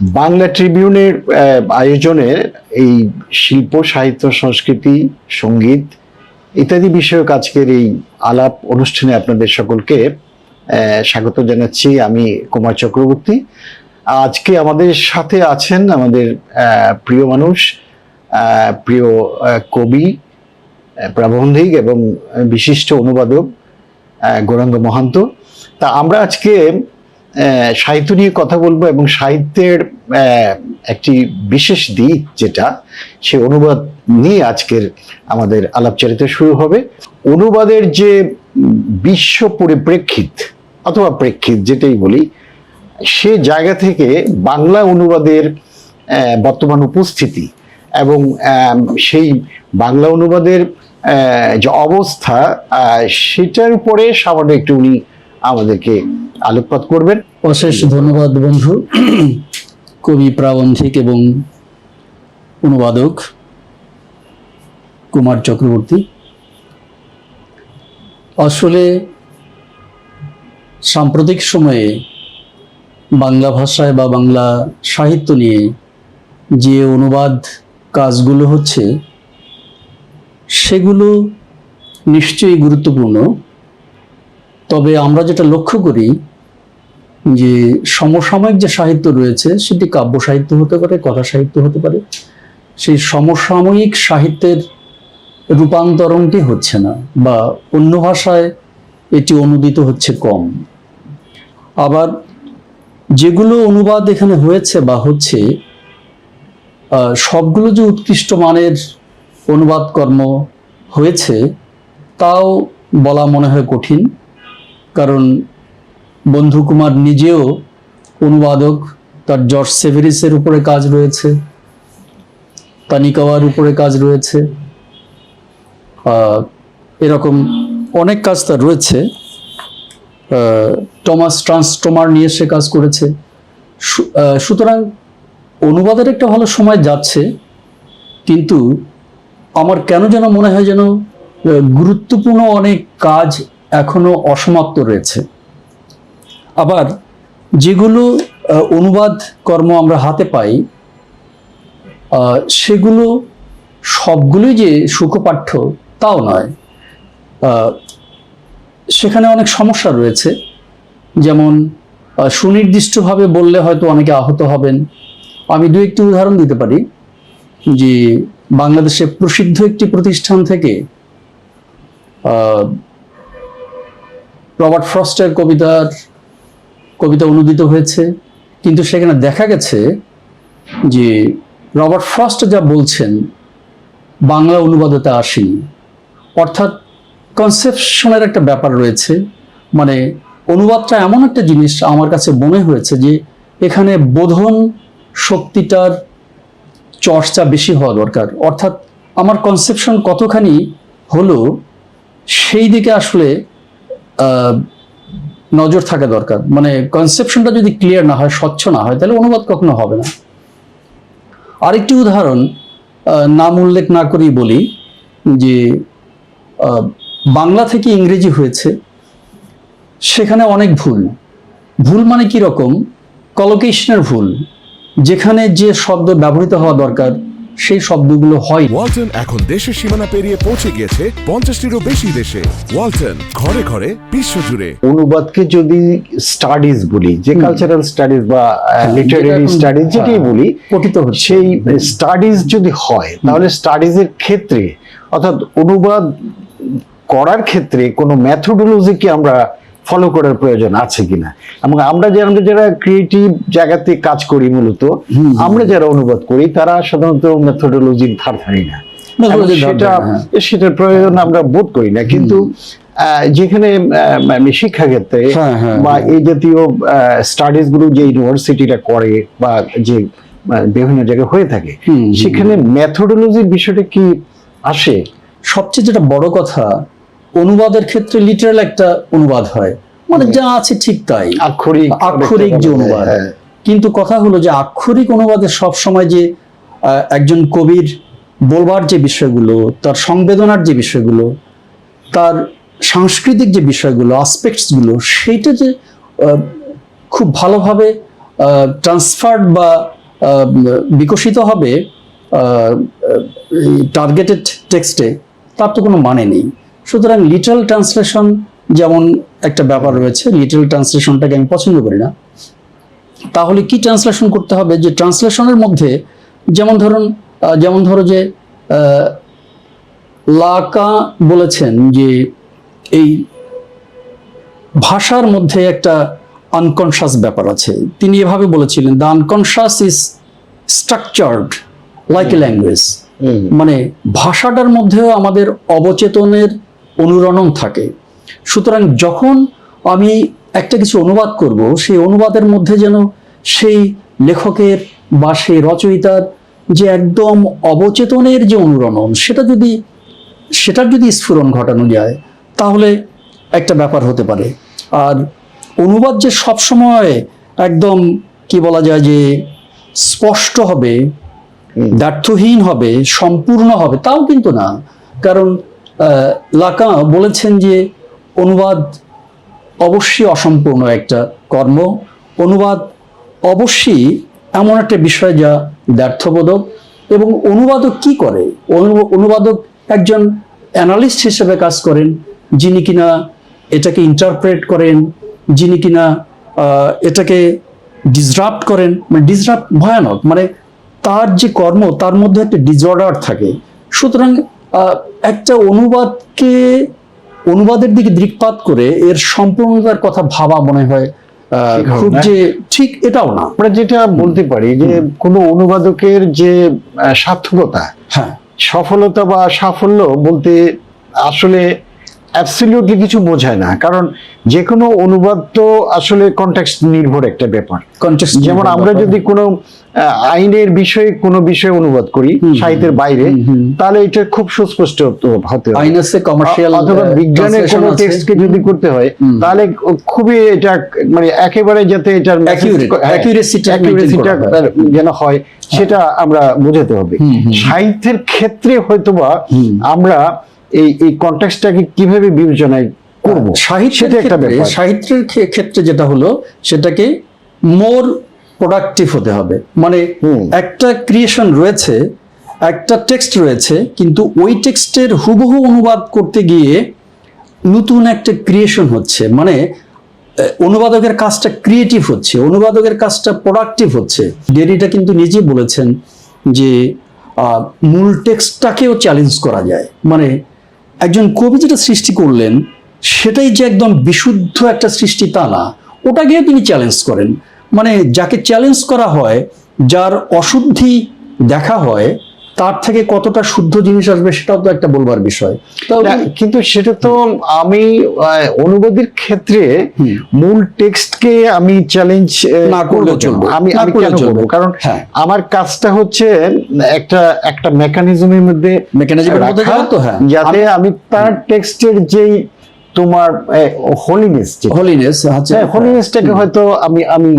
বাংলা ট্রিবিউনের আয়োজনে এই শিল্প, সাহিত্য, সংস্কৃতি, সংগীত ইত্যাদি বিষয়ক আজকের এই আলাপ অনুষ্ঠানে আপনাদের সকলকে স্বাগত জানাচ্ছি আমি কুমার চক্রবর্তী। আজকে আমাদের সাথে আছেন আমাদের প্রিয় মানুষ প্রিয় কবি প্রাবন্ধিক এবং বিশিষ্ট অনুবাদক গৌরাঙ্গ মহান্ত। তা আমরা আজকে সাহিত্য নিয়ে কথা বলব এবং সাহিত্যের একটি বিশেষ দিক যেটা, সে অনুবাদ নিয়ে আজকের আমাদের আলাপচারিতা শুরু হবে। অনুবাদের যে বিশ্ব পরিপ্রেক্ষিত অথবা প্রেক্ষিত যেটাই বলি, সে জায়গা থেকে বাংলা অনুবাদের বর্তমান উপস্থিতি এবং সেই বাংলা অনুবাদের যে অবস্থা সেটার উপরে সামান্য একটু উনি আমাদেরকে আলোকপাত করবেন। অশেষ ধন্যবাদ বন্ধু, কবি, প্রাবন্ধিক এবং অনুবাদক কুমার চক্রবর্তী। আসলে সাম্প্রতিক সময়ে বাংলা ভাষায় বা বাংলা সাহিত্য নিয়ে যে অনুবাদ কাজগুলো হচ্ছে, সেগুলো নিশ্চয়ই গুরুত্বপূর্ণ। তবে আমরা যেটা লক্ষ্য করি যে সমসাময়িক যে সাহিত্য রয়েছে, সেটি কাব্য সাহিত্য হতে পারে কথা সাহিত্য হতে পারে, সেই সমসাময়িক সাহিত্যের রূপান্তরণটি হচ্ছে না বা অন্য ভাষায় এটি অনুদিত হচ্ছে কম। আবার যেগুলো অনুবাদ এখানে হয়েছে বা হচ্ছে সবগুলো যে উৎকৃষ্ট মানের অনুবাদ কর্ম হয়েছে, তাও বলা মনে হয় কঠিন। কারণ বন্ধু কুমার নিজেও অনুবাদক, তার জর্জ সেভেরিসের উপরে কাজ রয়েছে, তানিকাওয়ার উপরে কাজ রয়েছে এরকম অনেক কাজ তার রয়েছে টমাস ট্রান্সটোমার নিয়ে সে কাজ করেছে। সুতরাং অনুবাদের একটা ভালো সময় যাচ্ছে, কিন্তু আমার কেন যেন মনে হয় যেন গুরুত্বপূর্ণ অনেক কাজ এখনও অসমাপ্ত রয়েছে। আবার যেগুলো অনুবাদ কর্ম আমরা হাতে পাই সেগুলো সবগুলোই যে সুখপাঠ্য তাও নয়। সেখানে অনেক সমস্যা রয়েছে। যেমন সুনির্দিষ্টভাবে বললে হয়তো অনেকে আহত হবেন। আমি দু একটি উদাহরণ দিতে পারি, যে বাংলাদেশে প্রসিদ্ধ একটি প্রতিষ্ঠান থেকে রবার্ট ফ্রস্টের কবিতার কবিতা অনুদিত হয়েছে। কিন্তু সেখানে দেখা গেছে যে রবার্ট ফ্রস্ট যা বলছেন, বাংলা অনুবাদে তা আসেনি। অর্থাৎ কনসেপশনের একটা ব্যাপার রয়েছে। মানে অনুবাদটা এমন একটা জিনিস আমার কাছে মনে হয়েছে যে এখানে বোধন শক্তিটার চর্চা বেশি হওয়া দরকার। অর্থাৎ আমার কনসেপশন কতখানি হলো, সেই দিকে আসলে নজর থাকা দরকার। মানে কনসেপশনটা যদি ক্লিয়ার না হয়, স্বচ্ছ না হয়, তাহলে অনুবাদ কখনো হবে না। আরেকটি উদাহরণ নাম উল্লেখ না করেই বলি যে বাংলা থেকে ইংরেজি হয়েছে। সেখানে অনেক ভুল। ভুল মানে কি রকম? কলোকেশনের ভুল। যেখানে যে শব্দ ব্যবহৃত হওয়া দরকার সেই শব্দগুলো হয়। ওয়ালটন এখন দেশের সীমানা পেরিয়ে পৌঁছে গিয়েছে পঞ্চাশটিরও বেশি দেশে। ওয়ালটন ঘরে ঘরে বিশ্ব জুড়ে অনুবাদকে যদি স্টাডিজ বলি যে কালচারাল স্টাডিজ বা লিটারেরি স্টাডিজ যেটাই হ্যাঁ, বলি পঠিত হচ্ছে। সেই স্টাডিজ যদি হয় তাহলে স্টাডিজের ক্ষেত্রে অর্থাৎ অনুবাদ করার ক্ষেত্রে কোনো ম্যাথোডোলজি কি আমরা ফলো করার প্রয়োজন আছে কিনা? এবং আমরা যে আমরা যারা ক্রিয়েটিভ জায়গাতে কাজ করি মূলত আমরা যারা অনুবাদ করি তারা সাধারণত মেথোডোলজির ধার ধারি না। সেটা হ্যাঁ। সেটার প্রয়োজন আমরা বোধ করি না। কিন্তু যেখানে মানে শিক্ষাক্ষেত্রে হ্যাঁ, হ্যাঁ, বা এই জাতীয় স্টাডিজগুলো যে ইউনিভার্সিটিটা করে বা যে বিভিন্ন জায়গায় হয়ে থাকে সেখানে মেথোডোলজির বিষয়টা কি আসে? সবচেয়ে যেটা বড় কথা অনুবাদের ক্ষেত্রে লিটারাল একটা অনুবাদ হয়। মানে যা আছে ঠিক তাই। আক্ষরিক আক্ষরিক যে অনুবাদ। হ্যাঁ। কিন্তু কথা হলো যে আক্ষরিক অনুবাদে সব সময় যে একজন কবির বলবার যে বিষয়গুলো তার সংবেদনার যে বিষয়গুলো তার সাংস্কৃতিক যে বিষয়গুলো আসপেক্টসগুলো সেইটা যে খুব ভালোভাবে ট্রান্সফার্ড বা বিকশিত হবে টার্গেটেড টেক্সটে তার তো কোনো মানে নেই। সুতরাং লিটারাল ট্রান্সলেশন যেমন একটা ব্যাপার রয়েছে লিটারাল ট্রান্সলেশনটাকে আমি পছন্দ করি না। তাহলে কি ট্রান্সলেশন করতে হবে? যে ট্রান্সলেশনের মধ্যে যেমন ধরুন যেমন ধরো যে লাকা বলেছেন যে এই ভাষার মধ্যে একটা আনকনশাস ব্যাপার আছে। তিনি এভাবে বলেছিলেন the unconscious is structured like a language মানে ভাষাটার মধ্যেও আমাদের অবচেতনের অনুরণন থাকে। সুতরাং যখন আমি একটা কিছু অনুবাদ করব সেই অনুবাদের মধ্যে যেন সেই লেখকের বা সেই রচয়িতার যে একদম অবচেতনের যে অনুরণন সেটা যদি সেটার যদি স্ফুরণ ঘটানো যায় তাহলে একটা ব্যাপার হতে পারে। আর অনুবাদ যে সবসময় একদম কি বলা যায় যে স্পষ্ট হবে দ্ব্যর্থহীন হবে সম্পূর্ণ হবে তাও কিন্তু না। কারণ লাকা বলেছেন যে অনুবাদ অবশ্যই অসম্পূর্ণ একটা কর্ম। অনুবাদ অবশ্যই এমন একটা বিষয় যা দ্ব্যর্থবোধক এবং অনুবাদক কি করে? অনু- অনুবাদক একজন অ্যানালিস্ট হিসেবে কাজ করেন যিনি কিনা এটাকে ইন্টারপ্রেট করেন, যিনি কিনা এটাকে ডিসরাপ্ট করেন মানে ডিসরাপ্ট ভয়ানক মানে তার যে কর্ম, তার মধ্যে একটা ডিসঅর্ডার থাকে। সুতরাং একটা অনুবাদকে অনুবাদের দিকে দৃকপাত করে এর সম্পূর্ণতার কথা ভাবা মনে হয় খুব যে ঠিক এটাও না। আমরা যেটা বলতে পারি যে কোনো অনুবাদকের যে সার্থকতা হ্যাঁ। সফলতা বা সাফল্য বলতে আসলে অ্যাবসলিউটলি কিছু বোঝায় না। কারণ যে কোনো অনুবাদ তো আসলে কনটেক্সট নির্ভর একটা ব্যাপার। যেমন আমরা যদি কোনো আইনের বিষয়ে কোনো বিষয়ে অনুবাদ করি সাহিত্যের বাইরে। তাহলে এটা খুব সুস্পষ্ট হতে আইন আছে কমার্শিয়াল অথবা বিজ্ঞানের কোনো টেক্সটকে যদি করতে হয় তাহলে খুবই এটা মানে একেবারে যাতে এটার Accurate, accuracy টা maintain accuracy টা করা হয়। যেন হয় সেটা আমরা বোঝাতে হবে। সাহিত্যের ক্ষেত্রে হয়তোবা। আমরা এই এই কন্টেক্সটটাকে কীভাবে বিবেচনায় করব সাহিত্যের ক্ষেত্রে সাহিত্যের ক্ষেত্রে যেটা হলো সেটাকে মোর প্রোডাক্টিভ হতে হবে। মানে। একটা ক্রিয়েশন রয়েছে একটা টেক্সট রয়েছে কিন্তু ওই টেক্সটের হুবহু অনুবাদ করতে গিয়ে নতুন একটা ক্রিয়েশন হচ্ছে। মানে অনুবাদকের কাজটা ক্রিয়েটিভ হচ্ছে অনুবাদকের কাজটা প্রোডাক্টিভ হচ্ছে। ডেরিটা কিন্তু নিজেই বলেছেন যে মূল টেক্সটটাকেও চ্যালেঞ্জ করা যায়। মানে একজন কবি যেটা সৃষ্টি করলেন সেটাই যে একদম বিশুদ্ধ একটা সৃষ্টি তা না ওটাকেও তিনি চ্যালেঞ্জ করেন। মানে যাকে চ্যালেঞ্জ করা হয় যার অশুদ্ধি দেখা হয় তার থেকে কতটা শুদ্ধ জিনিস আসবে সেটাও তো একটা বলবার বিষয় কিন্তু সেটা তো আমি অনুবাদের ক্ষেত্রে। মূল টেক্সটকে আমি চ্যালেঞ্জ না করলেও চলবে। আমি আমি কেন। করব কারণ হ্যাঁ। আমার কাজটা হচ্ছে একটা একটা মেকানিজমের মধ্যে মেকানিজমের মধ্যে তো হ্যাঁ যাতে আমি তার টেক্সটের যেই তোমার হোলিনেস হলিনেস আচ্ছা হোলিনেসটাকে হয়তো আমি আমি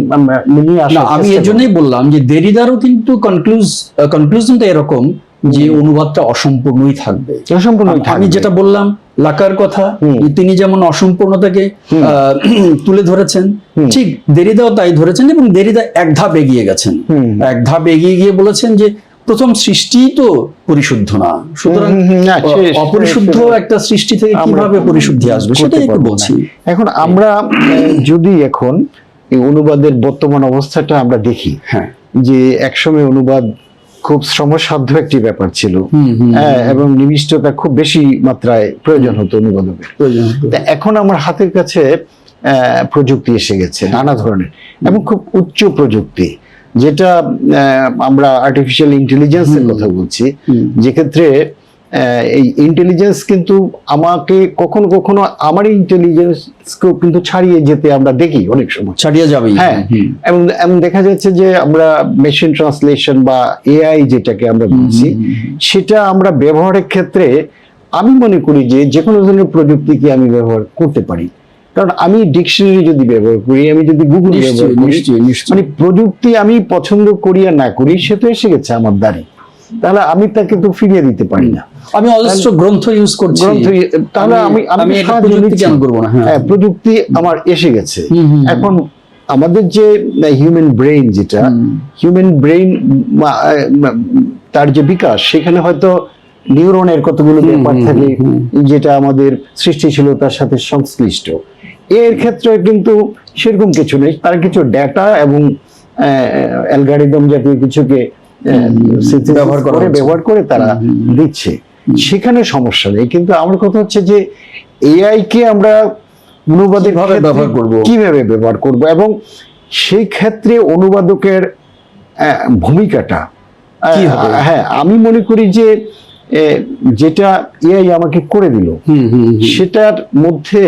নিয়ে আমি এই জন্যই বললাম যে দেরিদারও কিন্তু কনক্লুজ কনক্লুশনটা এরকম যে অনুবাদটা অসম্পূর্ণই থাকবে। করব। সম্পূর্ণ আমি যেটা বললাম লাকার কথা তিনি যেমন অসম্পূর্ণতাকে আহ, তুলে ধরেছেন ঠিক দেরিদাও তাই ধরেছেন এবং দেরিদা এক ধাপ এগিয়ে গেছেন। এক ধাপ এগিয়ে গিয়ে বলেছেন যে প্রথম সৃষ্টি তো পরিশুদ্ধ না। সুতরাং অপরিশুদ্ধ একটা সৃষ্টি থেকে কীভাবে পরিশুদ্ধি আসবে সেটাই একটু বলছি। এখন আমরা যদি এখন এই অনুবাদের বর্তমান অবস্থাটা আমরা দেখি হ্যাঁ। যে একসময় অনুবাদ খুব শ্রমসাধ্য একটি ব্যাপার ছিল। হ্যাঁ, এবং নিবিষ্টতা খুব বেশি মাত্রায় প্রয়োজন হতো অনুবাদকের এখন আমার হাতের কাছে আহ, প্রযুক্তি এসে গেছে নানা ধরনের এবং খুব উচ্চ প্রযুক্তি। যেটা আমরা আর্টিফিশিয়াল ইন্টেলিজেন্সের। কথা বলছি। যেক্ষেত্রে এই ইন্টেলিজেন্স কিন্তু আমাকে কখনো কখনো আমার ইন্টেলিজেন্সকেও কিন্তু ছাড়িয়ে যেতে আমরা দেখি অনেক সময় ছাড়িয়ে যাবে হ্যাঁ। এবং দেখা যাচ্ছে যে আমরা মেশিন ট্রান্সলেশন বা এআই যেটাকে আমরা বলছি সেটা আমরা ব্যবহারের ক্ষেত্রে আমি মনে করি যে যে কোনো ধরনের প্রযুক্তিকে আমি ব্যবহার করতে পারি কারণ আমি ডিকশনারি যদি ব্যবহার করি আমি যদি গুগল ব্যবহার করি মানে প্রযুক্তি আমি পছন্দ করি আর না করি সে তো এসে গেছে আমার দ্বারে। তাহলে আমি তাকে তো ফিরিয়ে দিতে পারি না। আমি অজস্র গ্রন্থ ইউজ করছি। গ্রন্থ তাহলে আমি আমি কেন করব না হ্যাঁ। হ্যাঁ প্রযুক্তি আমার এসে গেছে। এখন আমাদের যে হিউম্যান ব্রেইন যেটা হিউম্যান ব্রেইন তার যে বিকাশ সেখানে হয়তো নিউরনের কতগুলো ব্যাপার থাকে যেটা আমাদের সৃষ্টিশীলতার সাথে সংশ্লিষ্ট। এর ক্ষেত্রে কিন্তু সেরকম কিছু নেই তার কিছু ডেটা এবং অ্যালগারিদম জাতীয় কিছুকে ব্যবহার করা ব্যবহার করে তারা দিচ্ছে। সেখানে সমস্যা নেই কিন্তু আমার কথা হচ্ছে যে এআই কে আমরা অনুবাদের ব্যবহার করব? কীভাবে ব্যবহার করব? এবং সেই ক্ষেত্রে অনুবাদকের ভূমিকাটা? হ্যাঁ আমি মনে করি যে যেটা এআই আমাকে করে দিল। সেটার মধ্যে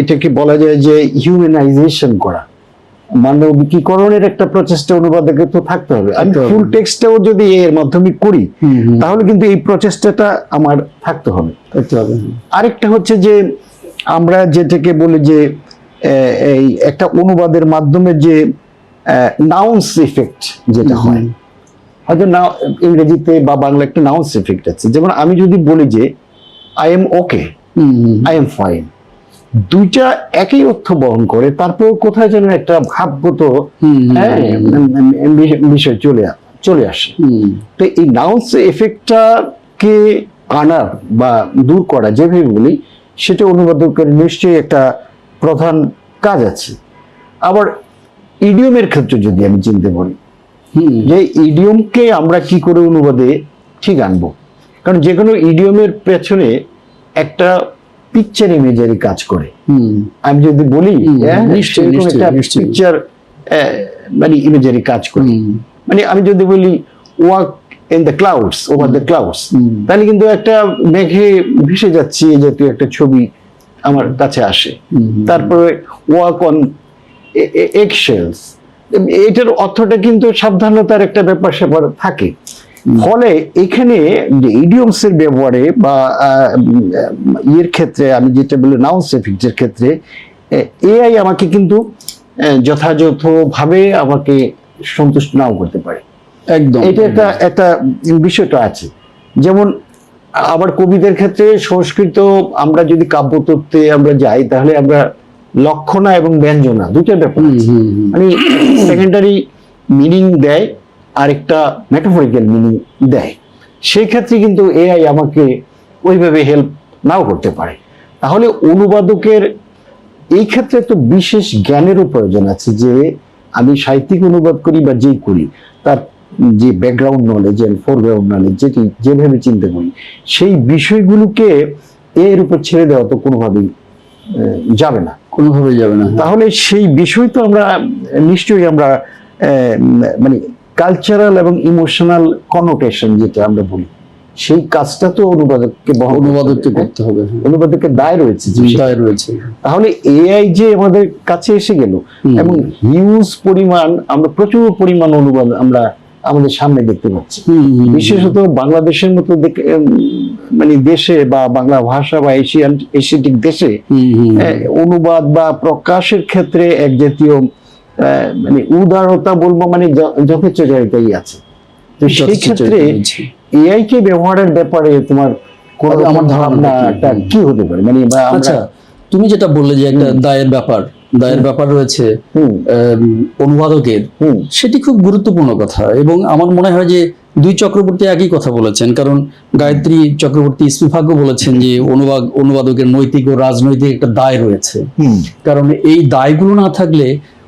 এটাকে বলা যায় যে হিউম্যানাইজেশন করা। মানবিকীকরণের একটা প্রচেষ্টা অনুবাদকে তো থাকতে হবে। আমি ফুল টেক্সটাও যদি এর মাধ্যমে করি। তাহলে কিন্তু এই প্রচেষ্টাটা আমার থাকতে হবে। আরেকটা হচ্ছে যে আমরা যেটাকে বলি যে এই একটা অনুবাদের মাধ্যমে যে নাউন্স ইফেক্ট যেটা হয় হয়তো না ইংরেজিতে বা বাংলা একটা নাউন্স ইফেক্ট আছে যেমন আমি যদি বলি যে I am okay. I am fine দুইটা একই অর্থ বহন করে তারপর কোথায় যেন একটা ভাবগত হ্যাঁ, বিষয় চলে চলে আসে তো এই নাউন্স এফেক্টটাকে আনার বা দূর করা যেভাবে বলি সেটা অনুবাদকের নিশ্চয়ই একটা প্রধান কাজ আছে আবার ইডিয়মের ক্ষেত্রে যদি আমি চিনতে পারি। যে ইডিয়মকে আমরা কি করে অনুবাদে ঠিক আনব? কারণ যে কোনো ইডিয়মের পেছনে একটা পিকচার ইমেজারি কাজ করে। আমি যদি বলি হুম, হ্যাঁ। পিকচার মানে ইমেজারি কাজ করে। মানে আমি যদি বলি walk in the clouds over the clouds তাহলে কিন্তু একটা মেঘে ভেসে যাচ্ছি এই জাতীয় একটা ছবি আমার কাছে আসে। তারপরে ওয়াক অন এক্সেলস এটার অর্থটা কিন্তু সাবধানতার একটা ব্যাপার স্যাপার থাকে। ফলে এখানে যে ইডিয়মস এর ব্যবহারে বা ইয়ের ক্ষেত্রে আমি যেটা বলি নাউন্স এফেক্টের ক্ষেত্রে এআই আমাকে কিন্তু যথাযথভাবে আমাকে সন্তুষ্ট নাও করতে পারে। একদম। এটা একটা একটা বিষয়টা আছে। যেমন আবার কবিদের ক্ষেত্রে সংস্কৃত আমরা যদি কাব্যতত্ত্বে আমরা যাই তাহলে আমরা লক্ষণা এবং ব্যঞ্জনা দুটো ব্যাপার। মানে সেকেন্ডারি মিনিং দেয় আরেকটা মেটাফরিক্যাল মিনিং দেয়। সেই ক্ষেত্রে কিন্তু এআই আমাকে ওইভাবে হেল্প নাও করতে পারে। তাহলে অনুবাদকের এই ক্ষেত্রে তো বিশেষ জ্ঞানেরও প্রয়োজন আছে যে আমি সাহিত্যিক অনুবাদ করি বা যেই করি তার যে background knowledge and foreground knowledge যেটি যেভাবে চিন্তা করি সেই বিষয়গুলোকে এর উপর ছেড়ে দেওয়া তো কোনোভাবেই যাবে না। কোনোভাবে যাবে না। তাহলে সেই বিষয় তো আমরা নিশ্চয়ই আমরা মানে কালচারাল এবং ইমোশনাল কনোটেশন যেটা আমরা বলি সেই কাজটা তো অনুবাদককে অনুবাদককে করতে হবে অনুবাদকের দায় রয়েছে দায় রয়েছে। তাহলে এআই যে আমাদের কাছে এসে গেল এবং হিউজ পরিমাণ আমরা প্রচুর পরিমাণ অনুবাদ আমরা আমাদের সামনে দেখতে পাচ্ছি। বিশেষত বাংলাদেশের মতো মানে দেশে বা বাংলা ভাষা বা এশিয়ান এশিয়াটিক দেশে অনুবাদ বা প্রকাশের ক্ষেত্রে এক জাতীয় মানে উদারতা বলব মানে যথেষ্ট জায়গায় আছে তো সেই ক্ষেত্রে। এআই কে ব্যবহারের ব্যাপারে তোমার আমার আমার ধারণাটা কি? হতে পারে মানে বা আচ্ছা তুমি যেটা বললে যে একটা দায়ের ব্যাপার দায়ের ব্যাপার রয়েছে অনুবাদকের সেটি খুব গুরুত্বপূর্ণ কথা এবং আমার মনে হয় যে দুই চক্রবর্তী একই কথা বলেছেন কারণ গায়ত্রী চক্রবর্তী ইস্তুফাগ্য বলেছেন যে অনুবাদ অনুবাদকের নৈতিক ও রাজনৈতিক একটা দায় রয়েছে। কারণ এই দায়গুলো না থাকলে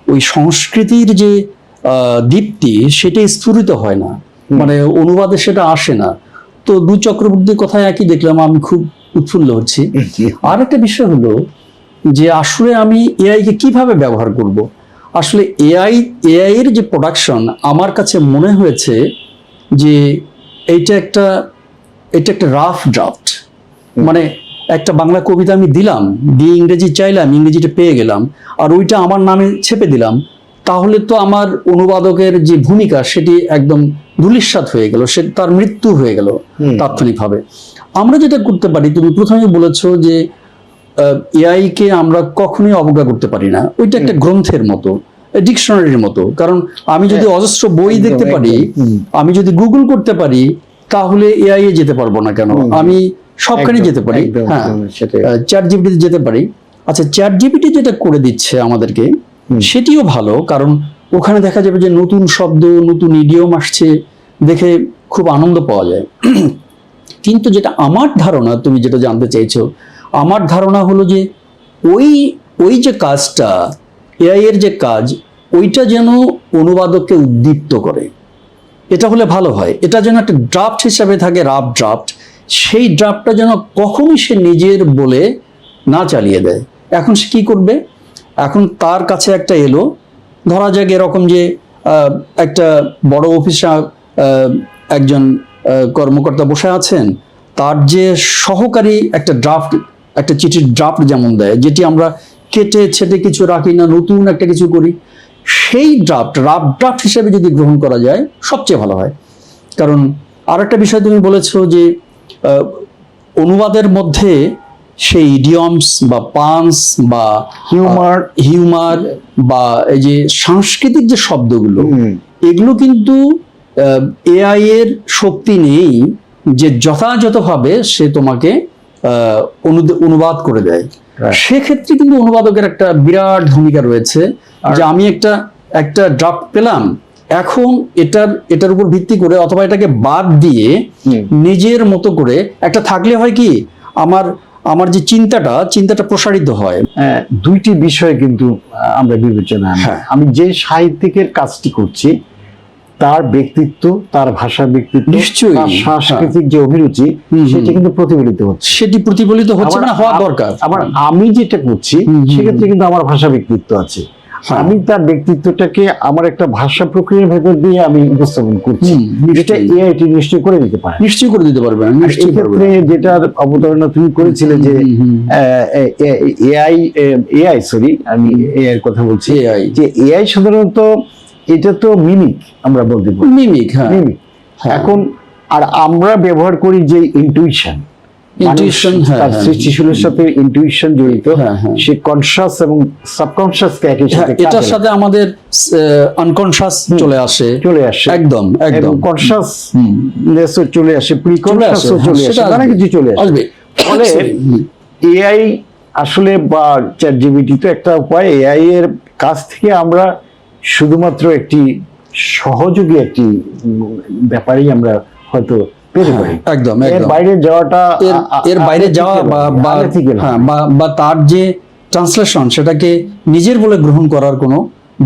ওই সংস্কৃতির যে আহ, দীপ্তি সেটা স্ফুরিত হয় না। মানে অনুবাদে সেটা আসে না। তো দুই চক্রবর্তীর কথা একই দেখলাম আমি খুব উৎফুল্ল হচ্ছি। আর একটা বিষয় হলো যে আসলে আমি এআইকে কীভাবে ব্যবহার করব? আসলে এআই এআইয়ের যে প্রোডাকশন আমার কাছে মনে হয়েছে যে এইটা একটা এটা একটা রাফ ড্রাফট মানে একটা বাংলা কবিতা আমি দিলাম দিয়ে ইংরেজি চাইলাম ইংরেজিটা পেয়ে গেলাম আর ওইটা আমার নামে ছেপে দিলাম তাহলে তো আমার অনুবাদকের যে ভূমিকা সেটি একদম ধুলিস্বাদ হয়ে গেল সে তার মৃত্যু হয়ে গেল তাৎক্ষণিকভাবে। আমরা যেটা করতে পারি তুমি প্রথমে বলেছ যে এআই কে আমরা কখনোই অবজ্ঞা করতে পারি না। ওইটা একটা গ্রন্থের মতো ডিকশনারির মতো। কারণ আমি যদি অজস্র বই দেখতে পারি আমি যদি গুগল করতে পারি তাহলে এআই এ যেতে পারব না কেন? আমি সবখানে যেতে পারি। হ্যাঁ। চ্যাট জিপিটিতে যেতে পারি। আচ্ছা চ্যাট জিপিটি যেটা করে দিচ্ছে আমাদেরকে সেটিও ভালো কারণ ওখানে দেখা যাবে যে নতুন শব্দ নতুন ইডিয়ম আসছে দেখে খুব আনন্দ পাওয়া যায়। কিন্তু যেটা আমার ধারণা তুমি যেটা জানতে চাইছো আমার ধারণা হলো যে ওই ওই যে কাজটা এআই এর যে কাজ, ওইটা যেন অনুবাদককে উদ্দীপ্ত করে। এটা হলে ভালো হয়। এটা যেন একটা ড্রাফট হিসাবে থাকে রাফ ড্রাফট সেই ড্রাফটটা যেন কখনই সে নিজের বলে না চালিয়ে দেয়। এখন সে কী করবে? এখন তার কাছে একটা এলো। ধরা যাক এরকম যে একটা বড় অফিসে একজন কর্মকর্তা বসে আছেন। তার যে সহকারী একটা ড্রাফট একটা চিঠির ড্রাফট যেমন দেয় যেটি আমরা কেটে ছেটে কিছু রাখি না নতুন একটা কিছু করি সেই ড্রাফট রাফ ড্রাফট হিসেবে যদি গ্রহণ করা যায় সবচেয়ে ভালো হয়। কারণ আর একটা বিষয় তুমি বলেছ যে অনুবাদের মধ্যে সেই ইডিয়মস বা পান্স বা হিউমার হিউমার বা এই যে সাংস্কৃতিক যে শব্দগুলো এগুলো কিন্তু এআই এর শক্তি নেই যে যথাযথভাবে সে তোমাকে অনুবাদ করে দেয়। সেক্ষেত্রে কিন্তু অনুবাদকের একটা বিরাট ভূমিকা রয়েছে যে আমি একটা একটা ড্রাফট পেলাম। এখন এটার এটার উপর ভিত্তি করে অথবা এটাকে বাদ দিয়ে নিজের মতো করে একটা থাকলে হয় কি আমার আমার যে চিন্তাটা চিন্তাটা প্রসারিত হয়। আহ, দুইটি বিষয় কিন্তু আমরা বিবেচনা হ্যাঁ। আমি যে সাহিত্যিকের কাজটি করছি তার ব্যক্তিত্ব তার ভাষা ব্যক্তিত্ব নিশ্চয়ই, সাংস্কৃতিক যে অভিরুচি। সেটা কিন্তু প্রতিফলিত হচ্ছে সেটি প্রতিফলিত হচ্ছে না হওয়া দরকার আবার আমি যেটা করছি সেক্ষেত্রে কিন্তু আমার ভাষা ব্যক্তিত্ব আছে হ্যাঁ। আমি তার ব্যক্তিত্বটাকে আমার একটা ভাষা প্রক্রিয়ার ভেতর দিয়ে আমি উপস্থাপন করছি যেটা নিশ্চয়ই। এআইটি নিশ্চয় করে দিতে পারে নিশ্চয়ই করে দিতে পারবে এক্ষেত্রে যেটার অবতারণা তুমি করেছিলে যে। এআই এআই সরি আমি এআই কথা বলছি AI যে এআই সাধারণত এটা তো মিমিক আমরা বলতে পারি। মিমিক হ্যাঁ। মিমিক। হ্যাঁ। এখন আর আমরা ব্যবহার করি যে ইন্টুইশন হ্যাঁ, তার হ্যাঁ। সৃষ্টিশীলের সাথে ইন্টুইশন জড়িত। হ্যাঁ, হ্যাঁ। সে কনসাস এবং সাবকনসাসকে একই হ্যাঁ, সাথে এটার সাথে আমাদের আনকনশাস চলে আসে। চলে আসে। একদম একদম। কনসাস হুম। চলে আসে চলে প্রিকনসাস হ্যাঁ, চলে আসে সেটা নানা কিছু চলে আসে। আসবে। ফলে এআই আসলে বা চ্যাট জিবিটি তো একটা উপায়। এআই এর কাছ থেকে আমরা শুধুমাত্র একটি সহযোগী একটি ব্যাপারেই আমরা হয়তো হ্যাঁ, একদম এর বাইরে যাওয়াটা এর বাইরে যাওয়া বা। হ্যাঁ বা তার যে ট্রান্সলেশন সেটাকে নিজের বলে গ্রহণ করার কোনো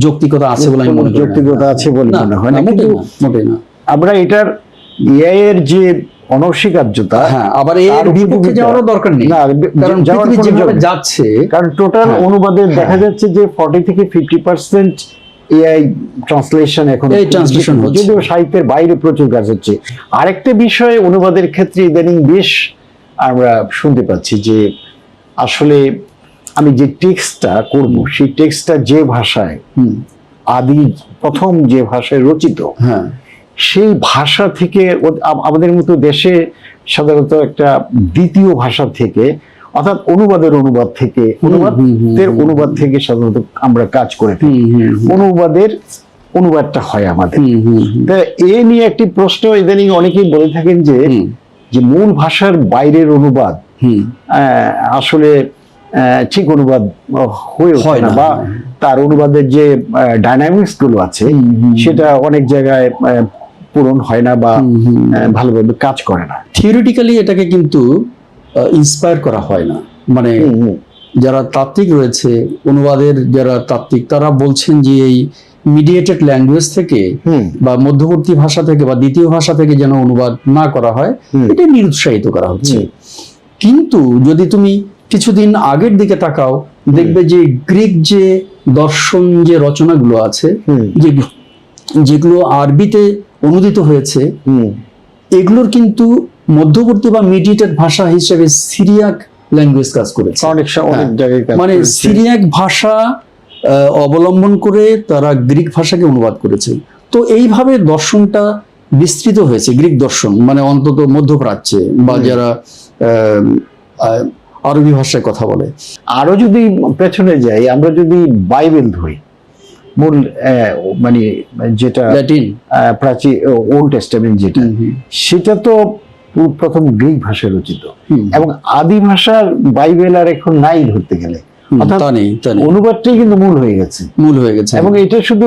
যৌক্তিকতা আছে বলে আমি মনে করি যৌক্তিকতা আছে বলে মনে হয় না মোটেই না, আমরা এটার এআই এর যে অনস্বীকার্যতা হ্যাঁ আবার এর বিপক্ষে যাওয়ারও দরকার নেই না, কারণ যাওয়ার যেভাবে যাচ্ছে কারণ টোটাল হ্যাঁ, অনুবাদে দেখা। যাচ্ছে যে ফর্টি থেকে ফিফটি পার্সেন্ট এআই ট্রান্সলেশন এখন এই translation হচ্ছে। যদিও সাহিত্যের বাইরে প্রচুর কাজ হচ্ছে। আরেকটা বিষয় অনুবাদের ক্ষেত্রে ইদানিং বেশ আমরা শুনতে পাচ্ছি যে আসলে আমি যে টেক্সটটা করব সেই টেক্সটটা যে ভাষায় আদি প্রথম যে ভাষায় রচিত হ্যাঁ। সেই ভাষা থেকে আমাদের মতো দেশে সাধারণত একটা দ্বিতীয় ভাষা থেকে অর্থাৎ অনুবাদের অনুবাদ থেকে অনুবাদের অনুবাদ থেকে সাধারণত আমরা কাজ করে থাকি। অনুবাদের অনুবাদটা হয় আমাদের। এ নিয়ে একটি প্রশ্ন ইদানিং অনেকেই বলে থাকেন যে যে মূল ভাষার বাইরের অনুবাদ আসলে আহ, ঠিক অনুবাদ হয়ে ওঠে হয় না বা তার অনুবাদের যে ডাইনামিক্সগুলো আছে সেটা অনেক জায়গায় পূরণ হয় না বা। ভালোভাবে কাজ করে না। থিওরিটিক্যালি এটাকে কিন্তু ইন্সপায়ার করা হয় না। মানে যারা তাত্ত্বিক রয়েছে অনুবাদের যারা তাত্ত্বিক তারা বলছেন যে এই মিডিয়েটেড ল্যাঙ্গুয়েজ থেকে বা মধ্যবর্তী ভাষা থেকে বা দ্বিতীয় ভাষা থেকে যেন অনুবাদ না করা হয় এটা নিরুৎসাহিত করা হচ্ছে। কিন্তু যদি তুমি কিছুদিন আগের দিকে তাকাও দেখবে যে গ্রিক যে দর্শন যে রচনাগুলো আছে যেগুলো আরবিতে অনুদিত হয়েছে এগুলোর কিন্তু মধ্যবর্তী বা মিডিয়েটেড ভাষা হিসেবে সিরিয়াক ল্যাঙ্গুয়েজ কাজ করেছে। অনেক অনেক হ্যাঁ। জায়গায় মানে সিরিয়াক ভাষা অবলম্বন করে তারা গ্রিক ভাষাকে অনুবাদ করেছে। তো এইভাবে দর্শনটা বিস্তৃত হয়েছে গ্রিক দর্শন মানে অন্তত মধ্যপ্রাচ্যে বা যারা আরবি ভাষায় কথা বলে। আরও যদি পেছনে যাই আমরা যদি বাইবেল ধরি মূল মানে যেটা প্রাচীন ওল্ড টেস্টামেন্ট যেটা সেটা তো প্রথম গ্রিক ভাষায় রচিত। এবং আদি ভাষার বাইবেল আর এখন নাই ধরতে গেলে। অনুবাদটাই কিন্তু মূল হয়ে গেছে। মূল হয়ে গেছে। এবং এটা শুধু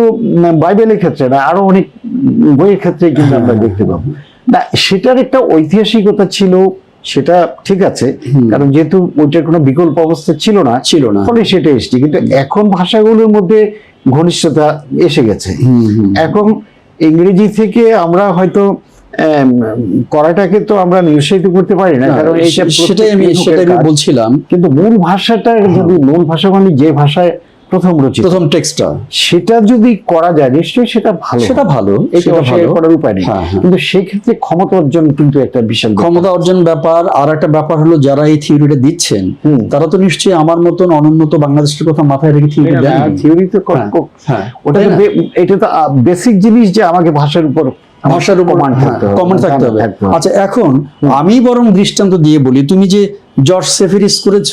বাইবেলের ক্ষেত্রে না আরও অনেক বইয়ের ক্ষেত্রে কিন্তু আমরা দেখতে পাবো। না সেটার একটা ঐতিহাসিকতা ছিল সেটা ঠিক আছে। কারণ যেহেতু ওইটার কোনো বিকল্প অবস্থা ছিল না ছিল না। ফলে সেটা এসছে। কিন্তু এখন ভাষাগুলোর মধ্যে ঘনিষ্ঠতা এসে গেছে। এখন ইংরেজি থেকে আমরা হয়তো করাটাকে তো আমরা নিরুৎসাহিত করতে পারি না কারণ সেটাই আমি সেটাই আমি বলছিলাম। কিন্তু মূল ভাষাটা যদি মূল ভাষা মানে যে ভাষায় প্রথম রচিত প্রথম টেক্সটটা। সেটা যদি করা যায় নিশ্চয়ই সেটা ভালো সেটা ভালো এটা ভালো। করার উপায় নেই। হ্যাঁ, হ্যাঁ। কিন্তু সেক্ষেত্রে ক্ষমতা অর্জন কিন্তু একটা বিশাল ক্ষমতা অর্জন ব্যাপার আর একটা ব্যাপার হলো যারা এই থিওরিটা দিচ্ছেন। তারা তো নিশ্চয়ই আমার মতন অনুন্নত বাংলাদেশের কথা মাথায় রেখে থিওরি না, দেন theory তো হ্যাঁ, হ্যাঁ। ওটা এটা তো বেসিক জিনিস যে আমাকে ভাষার উপর ভাষার উপর হবে থাকতে হবে। আচ্ছা এখন আমি বরং দৃষ্টান্ত দিয়ে বলি তুমি যে জর্জ সেফিরিস করেছ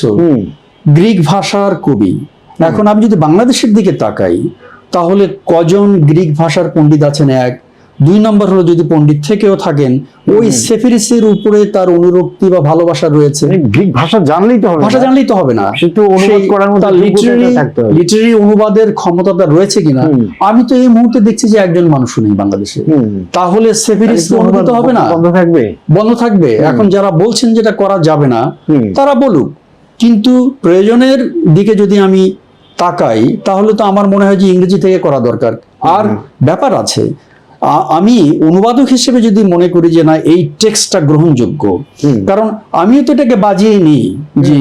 গ্রিক ভাষার কবি এখন আমি যদি বাংলাদেশের দিকে তাকাই তাহলে কজন গ্রিক ভাষার পণ্ডিত আছেন এক? দুই নম্বর হলো যদি পণ্ডিত থেকেও থাকেন ওই সেফিরিসের উপরে তার অনুরক্তি বা ভালোবাসা রয়েছে। মানে গ্রিক ভাষা জানলেই তো হবে ভাষা। জানলেই তো হবে না। সে অনুবাদ করার মতো হবে। লিটারি অনুবাদের ক্ষমতাটা রয়েছে কিনা আমি তো এই মুহূর্তে দেখছি যে একজন মানুষ নেই বাংলাদেশে। তাহলে সেফিরিস অনুবাদ হবে না? বন্ধ থাকবে। বন্ধ থাকবে। এখন যারা বলছেন যেটা করা যাবে না তারা বলুক। কিন্তু প্রয়োজনের দিকে যদি আমি তাকাই তাহলে তো আমার মনে হয় যে ইংরেজি থেকে করা দরকার। আর ব্যাপার আছে আমি অনুবাদক হিসেবে যদি মনে করি যে না এই টেক্সটটা গ্রহণযোগ্য কারণ আমিও তো এটাকে বাজিয়ে নিই যে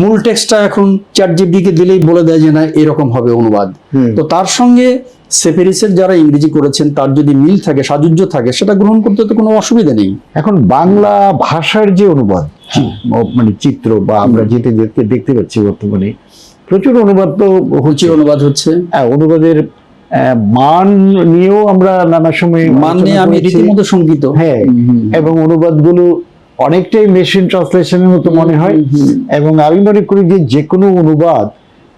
মূল টেক্সটটা এখন চ্যাট জিপিটিকে দিলেই বলে দেয় যে না এরকম হবে অনুবাদ। তো তার সঙ্গে সেফেরিসের যারা ইংরেজি করেছেন তার যদি মিল থাকে সাজুজ্য থাকে সেটা গ্রহণ করতে তো কোনো অসুবিধা নেই। এখন বাংলা ভাষার যে অনুবাদ মানে চিত্র বা আমরা যেতে যেতে দেখতে পাচ্ছি বর্তমানে প্রচুর অনুবাদ তো হচ্ছে। অনুবাদ হচ্ছে। হ্যাঁ, অনুবাদের মান নিয়েও আমরা নানা সময় মান নিয়ে আমি রীতিমতো শঙ্কিত। হ্যাঁ এবং অনুবাদগুলো অনেকটাই মেশিন ট্রান্সলেশনের মতো মনে হয়। এবং আমি মনে করি যে যে কোনো অনুবাদ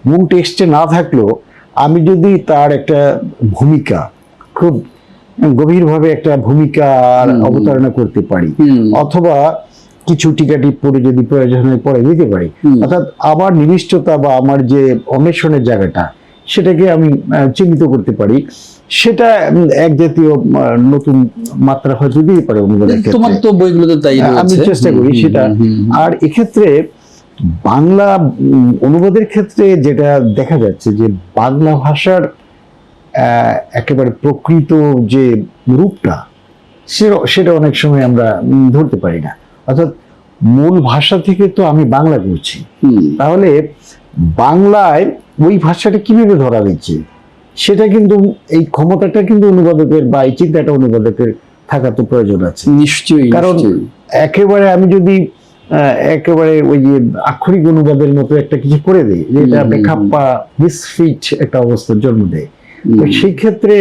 মূল টেক্সটে না থাকলেও আমি যদি তার একটা ভূমিকা খুব গভীরভাবে একটা ভূমিকার হুম। অবতারণা করতে পারি। অথবা কিছু টিকাটি পড়ে যদি প্রয়োজন হয় পরে দিতে পারি। অর্থাৎ আমার নিবিষ্টতা বা আমার যে অন্বেষণের জায়গাটা সেটাকে আমি চিহ্নিত করতে পারি। সেটা এক জাতীয় নতুন মাত্রা হয়তো দিতে পারে অনুবাদের তোমার তো বইগুলোতে তাই আমি চেষ্টা করি সেটা। আর এক্ষেত্রে বাংলা অনুবাদের ক্ষেত্রে যেটা দেখা যাচ্ছে যে বাংলা ভাষার আহ, একেবারে প্রকৃত যে রূপটা সেটা অনেক সময় আমরা ধরতে পারি না। অর্থাৎ মূল ভাষা থেকে তো আমি বাংলা করছি। তাহলে বাংলায় ওই ভাষাটা কীভাবে ধরা দিচ্ছে? সেটা কিন্তু এই ক্ষমতাটা কিন্তু অনুবাদকের বা এই চিন্তাটা অনুবাদকের থাকা তো প্রয়োজন আছে। নিশ্চয়ই কারণ একেবারে আমি যদি একেবারে ওই যে আক্ষরিক অনুবাদের মতো একটা কিছু করে দিই যেটা বেখাপ্পা মিসফিট একটা অবস্থার জন্ম দেয়। তো সেই ক্ষেত্রে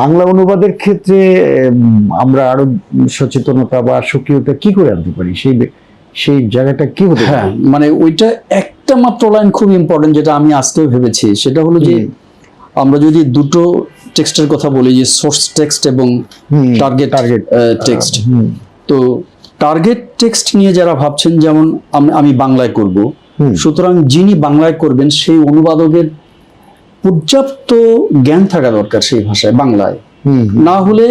বাংলা অনুবাদের ক্ষেত্রে আমরা আরও সচেতনতা বা সক্রিয়তা কি করে আনতে পারি? সেই সেই জায়গাটা কি হতে হ্যাঁ মানে ওইটা একটা মাত্র লাইন খুব ইম্পর্টেন্ট যেটা আমি আজকেও ভেবেছি সেটা হলো যে আমরা যদি দুটো টেক্সটের কথা বলি যে সোর্স টেক্সট এবং হুম, টার্গেট টেক্সট তো টার্গেট টেক্সট নিয়ে যারা ভাবছেন যেমন আমি- বাংলায় করব। সুতরাং যিনি বাংলায় করবেন সেই অনুবাদকের পর্যাপ্ত জ্ঞান থাকা দরকার সেই ভাষায় বাংলায়। না হলে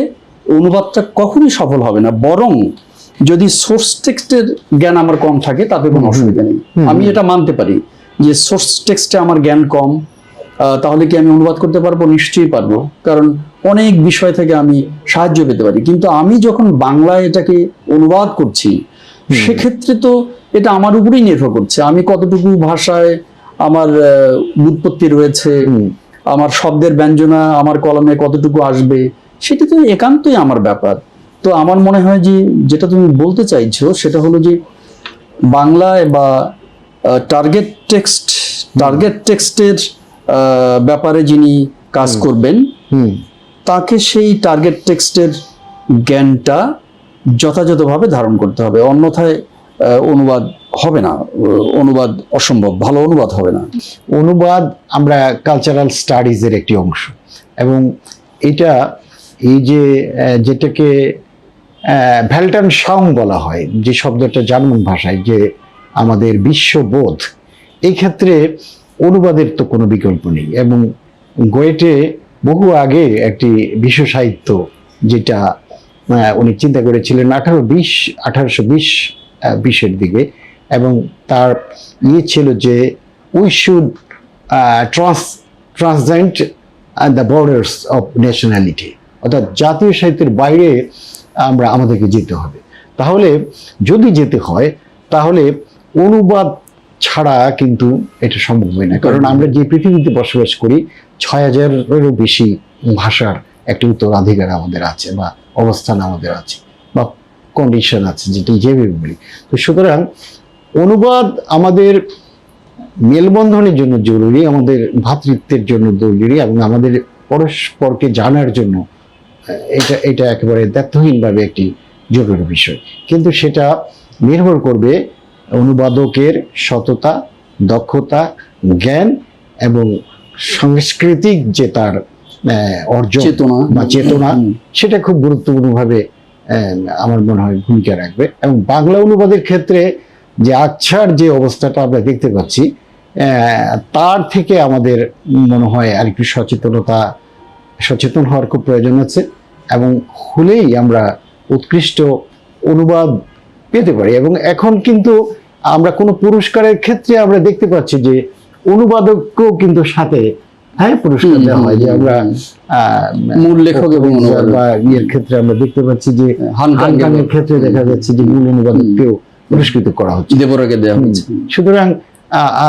অনুবাদটা কখনই সফল হবে না বরং যদি সোর্স টেক্সটের জ্ঞান আমার কম থাকে তাতে কোনো অসুবিধা নেই। আমি এটা মানতে পারি যে সোর্স টেক্সটে আমার জ্ঞান কম তাহলে কি আমি অনুবাদ করতে পারব? নিশ্চয়ই পারব। কারণ অনেক বিষয় থেকে আমি সাহায্য পেতে পারি। কিন্তু আমি যখন বাংলায় এটাকে অনুবাদ করছি সেক্ষেত্রে তো এটা আমার উপরেই নির্ভর করছে। আমি কতটুকু ভাষায় আমার উৎপত্তি রয়েছে আমার শব্দের ব্যঞ্জনা আমার কলমে কতটুকু আসবে সেটা তো একান্তই আমার ব্যাপার। তো আমার মনে হয় যে যেটা তুমি বলতে চাইছো সেটা হলো যে বাংলায় বা টার্গেট টেক্সট টার্গেট টেক্সটের ব্যাপারে যিনি কাজ করবেন তাকে সেই টার্গেট টেক্সটের জ্ঞানটা যথাযথভাবে ধারণ করতে হবে। অন্যথায় অনুবাদ হবে না অনুবাদ অসম্ভব ভালো অনুবাদ হবে না। অনুবাদ আমরা কালচারাল স্টাডিজের একটি অংশ। এবং এটা এই যে যেটাকে ভ্যালটান সাউং বলা হয়, যে শব্দটা জার্মান ভাষায়, যে আমাদের বিশ্ববোধ, এই ক্ষেত্রে অনুবাদের তো কোনো বিকল্প নেই। এবং গোয়েটে বহু আগে একটি বিশ্ব সাহিত্য, যেটা উনি চিন্তা করেছিলেন আঠারো বিশ, আঠারোশো বিশ বিশের দিকে, এবং তার ইয়ে ছিল যে we should trans transcend the borders of nationality অর্থাৎ জাতীয় সাহিত্যের বাইরে আমরা আমাদেরকে যেতে হবে। তাহলে যদি যেতে হয়, তাহলে অনুবাদ ছাড়া কিন্তু এটা সম্ভব হয় না। কারণ আমরা যে পৃথিবীতে বসবাস করি, ছয় হাজারেরও বেশি ভাষার একটি উত্তরাধিকার আমাদের আছে বা অবস্থান আমাদের আছে বা কন্ডিশন আছে, যেটি যেভাবে বলি। তো সুতরাং অনুবাদ আমাদের মেলবন্ধনের জন্য জরুরি, আমাদের ভ্রাতৃত্বের জন্য জরুরি এবং আমাদের পরস্পরকে জানার জন্য এটা এটা একেবারে দায়িত্বহীনভাবে একটি জরুরি বিষয়। কিন্তু সেটা নির্ভর করবে অনুবাদকের সততা দক্ষতা জ্ঞান এবং সাংস্কৃতিক যে তার অর্জন চেতনা। বা চেতনা সেটা খুব গুরুত্বপূর্ণভাবে আহ, আমার মনে হয় ভূমিকা রাখবে। এবং বাংলা অনুবাদের ক্ষেত্রে যে আচ্ছার যে অবস্থাটা আমরা দেখতে পাচ্ছি আহ, তার থেকে আমাদের মনে হয় আর একটু সচেতনতা সচেতন হওয়ার খুব প্রয়োজন আছে এবং হলেই আমরা উৎকৃষ্ট অনুবাদ পেতে পারি। এবং এখন কিন্তু আমরা কোনো পুরস্কারের ক্ষেত্রে আমরা দেখতে পাচ্ছি যে অনুবাদককেও কিন্তু সাথে হ্যাঁ পুরস্কার দেওয়া হয়। যে আমরা মূল লেখক এবং বা ইয়ের ক্ষেত্রে আমরা দেখতে পাচ্ছি যে হানকাং হানকাংয়ের ক্ষেত্রে দেখা যাচ্ছে যে মূল অনুবাদককেও পুরস্কৃত করা হচ্ছে। দেবরাকে দেওয়া হয়েছে সুতরাং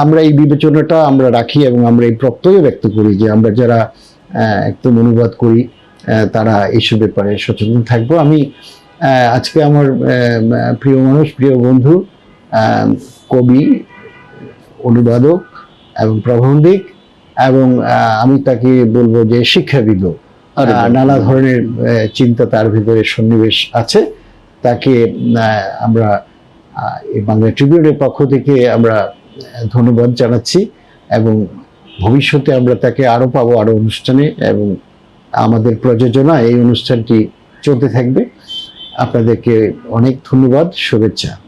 আমরা এই বিবেচনাটা আমরা রাখি এবং আমরা এই প্রত্যয় ব্যক্ত করি যে আমরা যারা একদম অনুবাদ করি তারা এইসব ব্যাপারে সচেতন থাকব। আমি আজকে আমার প্রিয় মানুষ প্রিয় বন্ধু কবি অনুবাদক এবং প্রবন্ধিক এবং আমি তাকে বলব যে শিক্ষাবিদ নানা ধরনের চিন্তা তার ভিতরে সন্নিবেশ আছে। তাকে আমরা বাংলা ট্রিবিউনের পক্ষ থেকে আমরা ধন্যবাদ জানাচ্ছি এবং ভবিষ্যতে আমরা তাকে আরও পাবো আরও অনুষ্ঠানে এবং আমাদের প্রযোজনা এই অনুষ্ঠানটি চলতে থাকবে। আপনাদেরকে অনেক ধন্যবাদ, শুভেচ্ছা।